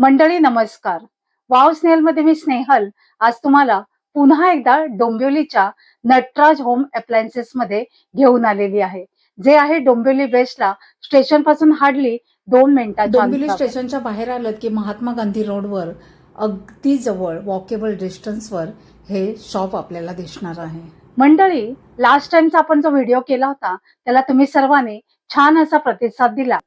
मंडळी नमस्कार. वाव स्नेहलमध्ये मी स्नेहल. आज तुम्हाला पुन्हा एकदा डोंबिवलीच्या नटराज होम अप्लायन्सेस मध्ये घेऊन आलेली आहे. जे आहे डोंबिवली वेस्टला स्टेशनपासून हार्डली दोन मिनिटाच्या डोंबिवली. स्टेशनच्या बाहेर आलं की महात्मा गांधी रोडवर अगदी जवळ वॉकेबल डिस्टन्सवर हे शॉप आपल्याला दिसणार आहे. मंडळी लास्ट टाइमचा आपण जो व्हिडिओ केला होता त्याला तुम्ही सर्वांनी छान असा प्रतिसाद दिला.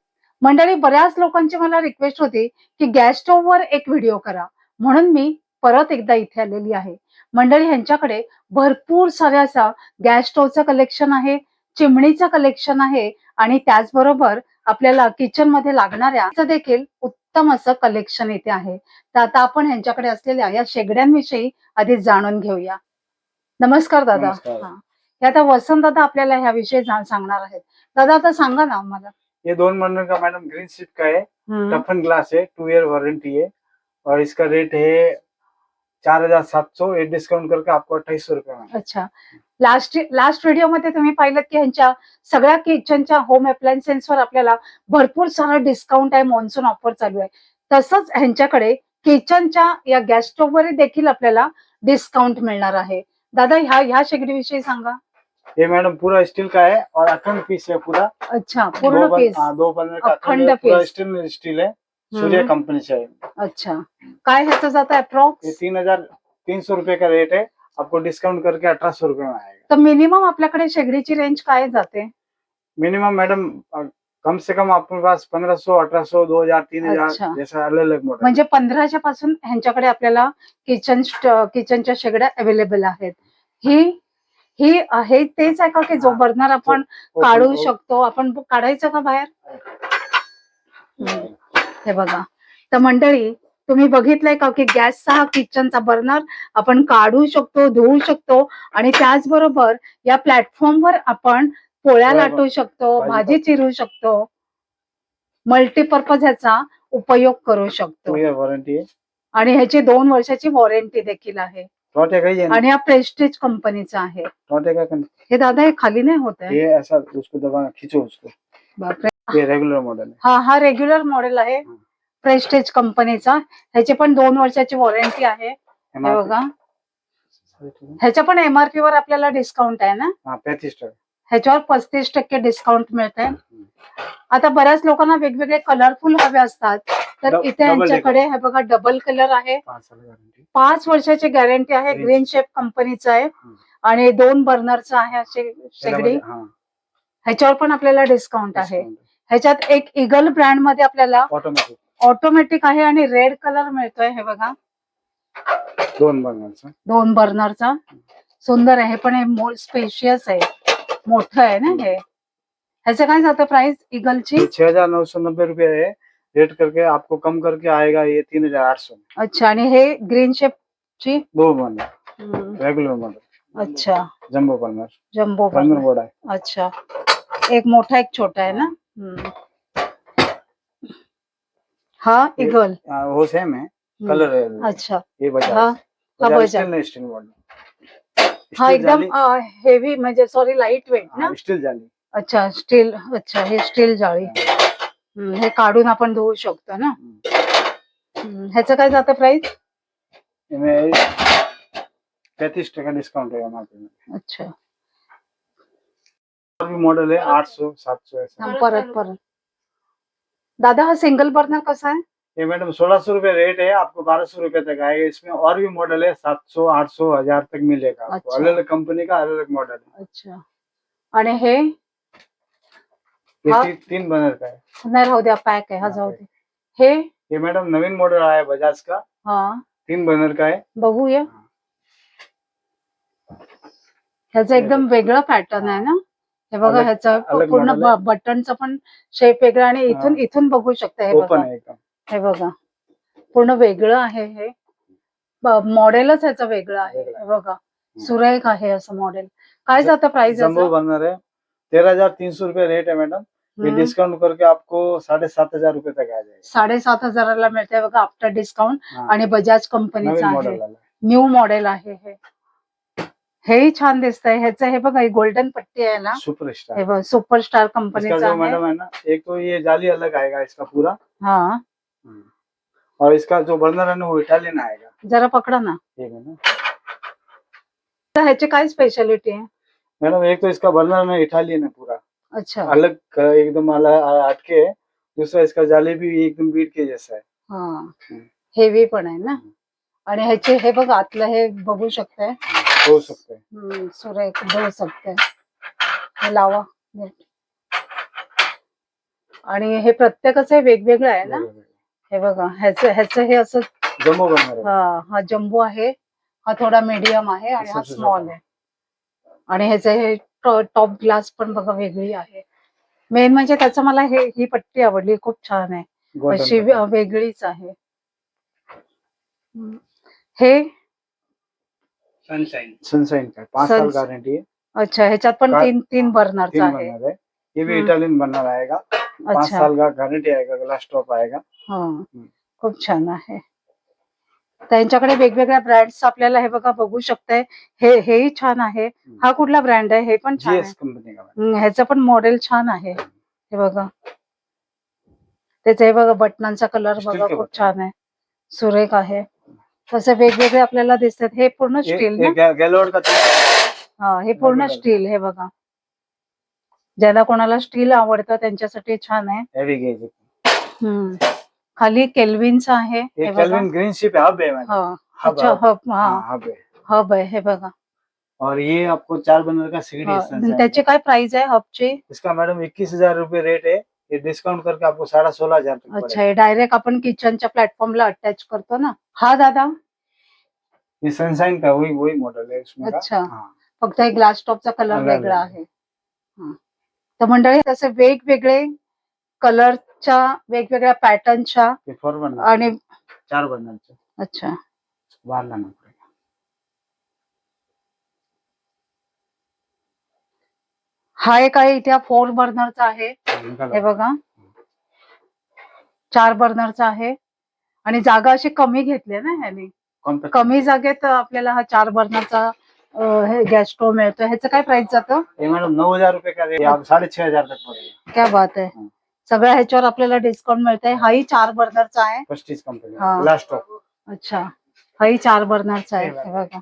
मंडळी बऱ्याच लोकांची मला रिक्वेस्ट होती की गॅस स्टोव्हवर एक व्हिडिओ करा. म्हणून मी परत एकदा इथे आलेली आहे. मंडळी ह्यांच्याकडे भरपूर साऱ्या असा गॅस स्टोव्हचं कलेक्शन आहे चिमणीचं कलेक्शन आहे आणि त्याचबरोबर आपल्याला किचनमध्ये लागणाऱ्या देखील उत्तम असं कलेक्शन इथे आहे. तर आता आपण ह्यांच्याकडे असलेल्या या शेगड्यांविषयी आधी जाणून घेऊया. नमस्कार दादा. नमस्कार. हा. हे आता वसंत दादा आपल्याला ह्याविषयी जा- सांगणार आहेत. दादा आता सांगा ना आम्हाला. ये दोन बर्नर का मैडम ग्रीन शिप का है. टफन ग्लास है टू ईयर वारंटी है और इसका रेट है चार हजार सात सौ ये डिस्काउंट करके आपको अट्ठाईस सौ रुपये अच्छा. लास्ट लास्ट व्हिडिओमध्ये तुम्ही पाहिलं की ह्यांच्या सगळ्या किचनच्या होम अप्लायन्सेसवर आपल्याला भरपूर सारं डिस्काउंट आहे मॉन्सून ऑफर चालू आहे. तसंच ह्यांच्याकडे किचनच्या या गॅस स्टोव्हवर देखील आपल्याला डिस्काउंट मिळणार आहे. दादा ह्या ह्या शेगडीविषयी सांगा. ये मैडम पूरा स्टील का है और अखंड पीस है पूरा। अच्छा पूर्ण पीस हाँ, दो बर्नर का अखंड पूरा पीस। स्टील स्टील है। सूर्य हम्म. कंपनी से है। अच्छा। काय ह्याचं जातं ये अप्रॉक्स तीन हज़ार तीन सौ रुपये का रेट है। आपको डिस्काउंट करके अठारह सौ रुपये में आएगा। तर मिनिमम आपल्याकडे शेगडीची रेंज काय जाते? मिनिमम मैडम कम से कम आपके पास पंद्रह सौ अठारह सौ दो हज़ार तीन अच्छा. हज़ार जैसा अलग अलग मॉडल म्हणजे पंधराच्या पासून ह्यांच्याकडे आपल्याला किचन किचनच्या शेगड्या अवेलेबल आहेत. ही ही आहे तेच आहे का की जो हा. बर्नर आपण काढू शकतो? आपण काढायचं का बाहेर? हे बघा. तर मंडळी तुम्ही बघितलंय का की गॅसचा हा किचनचा बर्नर आपण काढू शकतो धुवू शकतो आणि त्याचबरोबर या प्लॅटफॉर्मवर आपण पोळ्या लाटू शकतो भाजी चिरू शकतो. मल्टीपर्पज ह्याचा उपयोग करू शकतो. है आणि ह्याची दोन वर्षाची वॉरंटी देखील आहे. ही है? आणि हा प्रेस्टिज कंपनीचा आहे. हे दादा हे खाली नाही होत आहे? रेगुलर मॉडल है हा हा रेग्युलर मॉडेल आहे. प्रेस्टिज कंपनीचा ह्याची पण दोन वर्षाची वॉरंटी आहे. हे बघा. ह्याच्या पण एमआरपी वर आपल्याला डिस्काउंट आहे ना? हाँ ह्याच्यावर पस्तीस टक्के डिस्काउंट मिळत आहे आता बऱ्याच लोकांना वेगवेगळे कलरफुल हवे असतात. तर इथे यांच्याकडे हे बघा डबल कलर आहे. पाँच वर्षाची गॅरंटी आहे ग्रीन शेप कंपनीचं आहे. आणि दोन बर्नरचं आहे अशी शेगडी. हाँ. ह्याच्यावर पण आपल्याला डिस्काउंट आहे. ह्याच्यात एक इगल ब्रँडमध्ये आपल्याला ऑटोमॅटिक ऑटोमॅटिक आहे आणि रेड कलर मिळतोय हे बघा. दोन बर्नरचा दोन बर्नरचा सुंदर आहे पण हे स्पेशियस आहे. मोठं आहे ना हे. ह्याचं काय जातं प्राइस इगलची छह हजार नौ सौ नब्बे रुपये है रेट करके आपको कम करके आएगा ये तीन हज़ार आठ सौ अच्छा आणि हे ग्रीन शेपची दो बर्नर रेगुलर मॉडल। अच्छा। Jumbo burner jumbo burner burner बड़ा है। अच्छा। एक मोठा एक छोटा आहे ना? हम्म. हा इगल हाँ, वो सेम है। हम्म. कलर है। अच्छा। ये हा। बजाज हा बजाज बजाज. स्टील मॉडल हा एकदम हेवी म्हणजे सॉरी लाईट वेट ना? स्टील जाली। अच्छा स्टील अच्छा हे स्टील जाळी हम्म, हे काढून आपण धुवू शकतो ना? ह्याचं काय जातं प्राइस पैंतीस टका डिस्काउंट है हमारे में अच्छा. और भी मॉडल है आठ सौ सात सौ ऐसा परत परत दादा हा सिंगल बर्नर कसा आहे? ये मैडम सोलह सौ रूपये रेट है आपको बारह सौ रूपये तक आएगा इसमें और भी मॉडल है सात सौ आठ सौ हजार तक मिलेगा आपको. अच्छा। अलग अलग कंपनी का अलग अलग मॉडल है अच्छा. आणि हे? हाँ। ती, तीन बर्नर का है नाही राहू द्या पॅक आहे. हा जाऊ दे. हे? ये मैडम नवीन मॉडल आया है बजाज का? हा. तीन बर्नर का है. बघूया ह्याचं एकदम वेगळं पॅटर्न आहे ना? हे बघा अलग- ह्याचं अलग पूर्ण model आहे. बटनचं पण शेप वेगळा आणि इथून हा. इथून बघू शकता हे ओपन बघा. है एकदम. हे बघा. पूर्ण वेगळं आहे हे. मॉडेलच ह्याचं वेगळं आहे. हे बघा. सुरेख आहे असं मॉडेल काय जातं प्राइस जम्बो बर्नर है तेरह हजार तीन सौ रूपये रेट है मैडम. ये डिस्काउंट करके आपको साढ़े सात हजार रूपये तक आ जाएगा। साडेसात हजाराला मिळते बघा आफ्टर डिस्काउंट हाँ, आणि बजाज नवीन कंपनीचं आहे. मॉडल न्यू मॉडेल आहे हे. हेही छान दिसतंय. ह्याचं हे बघा गोल्डन पट्टी आहे ना? सुपर हे स्टार बघ सुपरस्टार इसका कंपनीचं जो आहे. मैडम है ना एक तो ये जाली अलग आएगा इसका पूरा। हा। और इसका जो बर्नर है ना वो इटालियन आएगा। जरा पकडा ना. एक मिनट तर ह्याची काय स्पेशालिटी आहे? मैडम एक तो इसका बर्नर ना इटालियन है पूरा। अच्छा। अलग क- एकदम अलग हटके है दूसरा इसका जाली भी एकदम बीट के जैसा है। हा. हेवी पण आहे ना? आणि ह्याचे हे बघ आतलं हे बघू शकताय? हो सकते हैं हम्म, सुरेख धुवू शकते हे लावा नीट. आणि हे प्रत्येकाचं हे वेगवेगळं आहे ना? हे बघा ह्याचं ह्याचं हे असं जम्बो है हा हा जम्बो आहे. हा थोडा मीडियम आहे आणि हा स्मॉल. आहे. आणि ह्याचं हे टॉप ग्लास पण बघा वेगळी आहे. मेन म्हणजे त्याचं मला हे ही पट्टी आवडली खूप छान आहे. अशी वेगळीच आहे. हे? सनशाइन सनशाइन का पाँच सन- साल गारंटी है अच्छा ह्याच्यात पण तीन तीन बर्नरचा आहे. बर्नर है ये भी. इटालियन बर्नर आएगा पाँच अच्छा. साल का गारंटी आएगा ग्लास टॉप आएगा हा. खूप छान आहे. त्यांच्याकडे वेगवेगळ्या ब्रँड्स आपल्याला हे बघा बघू शकताय. हे हेही छान आहे. हा कुठला ब्रँड आहे? हे पण छान आहे. जीएस कंपनी का हम्म, ह्याचं पण मॉडेल छान आहे. हे बघा. त्याचे हे बघा बटनांचा कलर Steel बघा खूप button. छान आहे. सुरेख आहे. तसे वेगवेगळे आपल्याला दिसतात. हे पूर्ण स्टील ना? गैलोड का हा हे पूर्ण बरोबर. स्टील हे बघा. ज्याला कोणाला स्टील आवडतं त्यांच्यासाठी छान आहे. हैवी गेज हम्म. खाली केल्विनचं आहे हे बघा. केल्विन ग्रीन शिप है हब है मैडम. हा हब अच्छा हब हब हा. हाँ, हब है हब आहे हे बघा. और ये आपको चार बर्नर का हा. त्याची काय प्राइस आहे हबची? इसका मैडम इक्कीस हजार रूपए रेट है ये डिस्काउंट करके आपको साढ़े सोलह हजार तक अच्छा पड़ेगा हे डायरेक्ट आपण किचनच्या प्लॅटफॉर्मला अटॅच करतो ना. हा दादा? ये सनशाइन का वही वही मॉडल है उसमें का? अच्छा. हाँ. फक्त हे ग्लास टॉपचा कलर अलग वेगळा आहे. आहे. हा. तर मंडळी तसे वेगवेगळे कलरच्या वेगवेगळ्या पॅटर्नच्या ये फोर बर्नर आणि चार बर्नर से अच्छा हा एक आहे इथे फोर बर्नरचा आहे. हाँ, बघा. चार बर्नरचा आहे. आणि जागा अशी कमी घेतली आहे ना ह्याने. कमी जागेत आपल्याला हा चार बर्नरचा अं, हे गॅस स्टोव मिळतो. ह्याचं काय प्राइस जातं? मैडम नौ हजार का साढ़े छह हजार तक क्या बात आहे. सगळ्या ह्याच्यावर आपल्याला डिस्काउंट मिळत आहे हाही चार बर्नरचा आहे. प्रेस्टीज कंपनी हाँ. ग्लास टॉप अच्छा. हाही चार बर्नरचा आहे. बघा.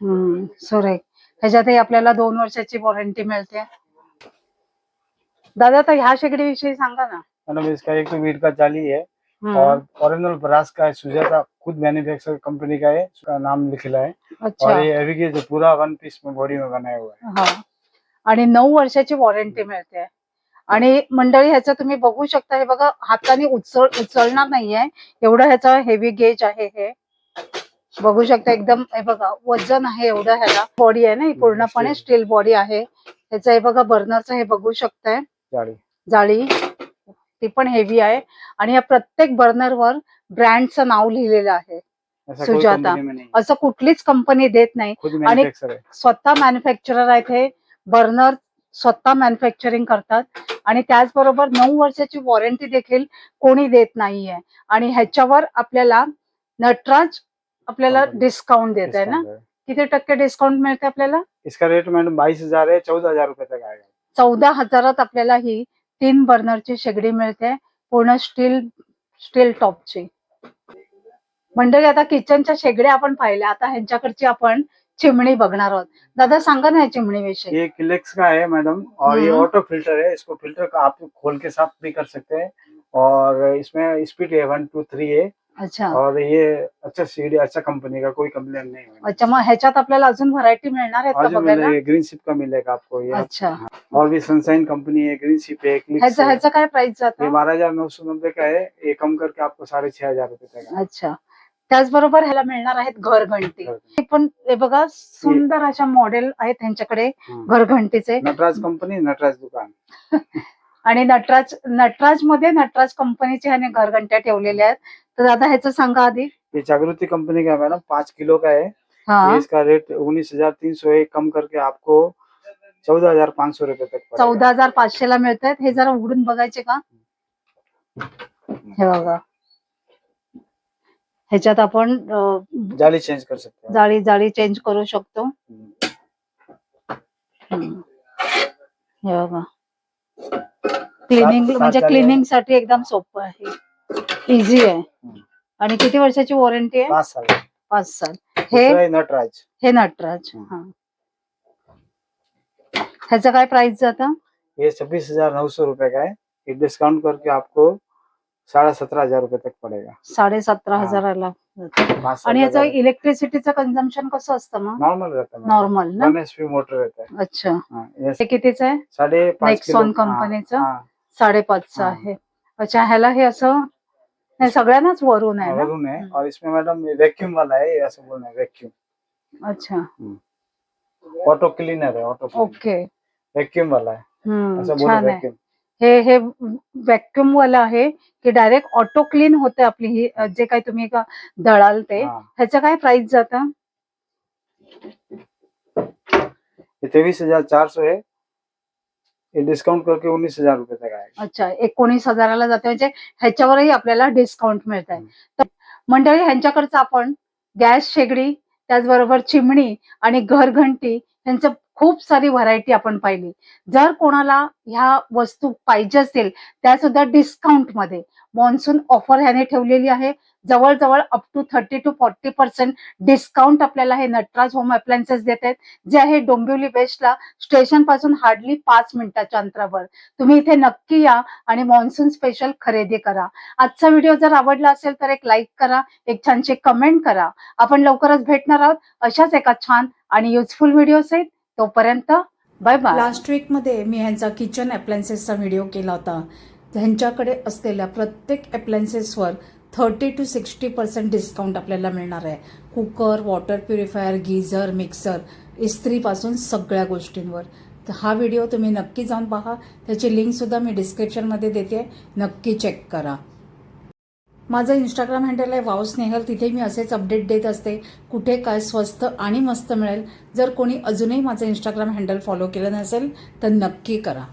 हम्म. सुरेख. ह्याच्यातही आपल्याला दोन वर्षाची वॉरंटी मिळते. दादा तर ह्या शेगडीविषयी सांगा ना. मैडम इसका एक तो वीट का जाली है. हम्म, और ओरिजिनल ब्रास का है सुजाता खुद मैन्युफैक्चर कंपनी का है उसका नाम लिखला है। अच्छा. और ये हैवी गेज पूरा वन पीस में बॉडी में बनाया हुआ है। हा. आणि नऊ वर्षाची वॉरंटी मिळते. आणि मंडळी ह्याचं तुम्ही बघू शकता. हे बघा हाताने उचल उचलणार नाहीये. एवढं ह्याचं हेवी गेज आहे हे. बघू शकता एकदम हे बघा वजन आहे एवढं ह्याला. बॉडी आहे ना ही पूर्णपणे. स्टील बॉडी आहे. ह्याचं हे बघा बर्नरचं हे बघू शकताय. जाळी. ती पण हेवी आहे. आणि या प्रत्येक बर्नरवर ब्रँडचं नाव लिहिलेलं आहे. सुजाता. असं कुठलीच कंपनी देत नाही. है स्वतः मॅन्युफॅक्चरर आहेत हे. बर्नर स्वतः मॅन्युफॅक्चरिंग करतात. आणि त्याचबरोबर नऊ वर्षाची वॉरंटी देखील कोणी देत नाहीये. आणि ह्याच्यावर आपल्याला नटराज आपल्याला. डिस्काउंट देत आहे ना। किती टक्के डिस्काउंट मिळते आपल्याला? इसका रेट मैडम बाईस हजार है चौदह हजार आएगा. चौदा हजारात आपल्याला ही तीन बर्नरची शेगडी मिळते पूर्ण स्टील स्टील टॉपची. मंडळी आता किचनच्या शेगड्या आपण पाहिल्या आता ह्यांच्याकडची आपण चिमणी बघणार आहोत. दादा सांगा ना या चिमणीविषयी. ये किलेक्स का है मैडम? और ये। ऑटो फिल्टर है इसको फिल्टर आप खोल के साफ भी कर सकते हैं. और इसमें स्पीड है वन टू थ्री है. अच्छा. और ये अच्छा सीडी अच्छा कंपनी का कोई कंप्लेन नहीं है। अच्छा मग ह्याच्यात आपल्याला अजून व्हरायटी मिळणार मिलेगा ग्रीन शिप का मिलेगा आपको ये अच्छा. और भी सनशाइन कंपनी है ग्रीन शिप है ह्याचं है। काय प्राइस जातं? बारह हजार नौ सौ नब्बे का है. ये कम करके आपको साढ़े छह हजार आएगा। अच्छा. त्याचबरोबर ह्याला मिळणार आहेत घरघंटी. हे पण हे बघा सुंदर अशा मॉडेल आहेत त्यांच्याकडे। घरघंटीचे. नटराज कंपनी नटराज दुकान. आणि नटराज नटराजमध्ये नटराज कंपनीचे ह्याने घरघंट्या ठेवलेल्या आहेत. तर दादा ह्याचं सांगा आधी. ये जागृति कंपनी का है मैडम पाँच किलो का है. हा ये इसका रेट उन्नीस हजार तीन सौ है कम करके आपको चौदह हजार पाँच सौ रूपये तक पड़ेगा। चौदा हजार पाचशे ला मिळत आहेत हे जरा उघडून बघायचे का? हे बघा. ह्याच्यात आपण जाली चेंज कर सकते हैं जाळी जाळी चेंज करू शकतो. हे बघा. क्लिनिंग म्हणजे जाळी क्लिनिंगसाठी एकदम सोपं आहे. इझी आहे. आणि किती वर्षाची वॉरंटी आहे? पाच साल. पाच साल. हे है नटराज. हे नटराज. हं. हा. ह्याचं काय प्राइस जातं? ये छब्बीस हजार नौ सौ रुपए का है ये डिस्काउंट करके आपको साढ़े सत्रह हजार रुपए तक पड़ेगा. साडे सतरा हा. हजाराला आणि याचं। इलेक्ट्रिसिटीचं कन्झम्पन कसं असतं मग? नॉर्मल रहता नॉर्मल ना? वन एच पी मोटर है अच्छा. हाँ, कितीचं आहे? पाँच Nexon किलो. कंपनीचं? हाँ, साडेपाचचं हा. आहे. अच्छा ह्याला हे असं सगळ्यांनाच वरून आहे हाँ, ना? वरुण है हम्म. और इसमें मैडम वैक्यूम वाला है ये ऐसा बोलना है वैक्यूम अच्छा ऑटो क्लीनर है ऑटो ओके वैक्यूम वाला है हम्म ऐसा बोलो छान आहे. वैक्यूम हे हे व्हॅक्युम वाला आहे की डायरेक्ट ऑटो क्लीन होते आपली ही जे काही तुम्ही का दळाल ते. हाँ. ह्याचं काय प्राइस जातं? ये तेईस हजार चार सौ है ये डिस्काउंट करके उन्नीस हजार रुपए तक आएगा अच्छा एकोणीस हजाराला जाते. म्हणजे ह्याच्यावरही आपल्याला डिस्काउंट मिळत आहे हम्म. तर मंडळी ह्यांच्याकडचं आपण गॅस शेगडी त्याचबरोबर चिमणी आणि घरघंटी यांचं खूप सारी व्हरायटी आपण पाहिली. जर कोणाला ह्या वस्तू पाहिजे असतील त्या सुद्धा डिस्काउंटमध्ये. मॉन्सून ऑफर ह्याने ठेवलेली आहे. जवळजवळ up to thirty to forty percent discount आपल्याला हे नटराज होम अप्लायन्सेस देत आहेत. जे आहे डोंबिवली वेस्टला स्टेशनपासून हार्डली पाच मिनिटाच्या अंतरावर. तुम्ही इथे नक्की या आणि मॉन्सून स्पेशल खरेदी करा. आजचा व्हिडिओ जर आवडला असेल तर एक लाईक करा एक छानशी कमेंट करा. आपण लवकरच भेटणार आहोत अशाच एका छान आणि युजफुल व्हिडिओ आहेत तोपर्यंत बाय बाय. लास्ट वीकमध्ये मी ह्यांचा किचन अप्लायन्सेसचा व्हिडिओ केला होता. ह्यांच्याकडे असलेल्या प्रत्येक अप्लायन्सेसवर thirty to sixty percent discount आपल्याला मिळणार आहे. Cooker water purifier geyser mixer इस्त्रीपासून सगळ्या गोष्टींवर. तर हा व्हिडिओ तुम्ही नक्की जाऊन पहा. त्याची लिंकसुद्धा मी डिस्क्रिप्शनमध्ये देते. नक्की चेक करा. माझं इंस्टाग्राम हँडल आहे वाव स्नेहल. तिथे मी असेच अपडेट देत असते. कुठे काय स्वस्त आणि मस्त मिळेल. जर कोणी अजूनही माझं इंस्टाग्राम हँडल फॉलो केलं नसेल तर नक्की करा.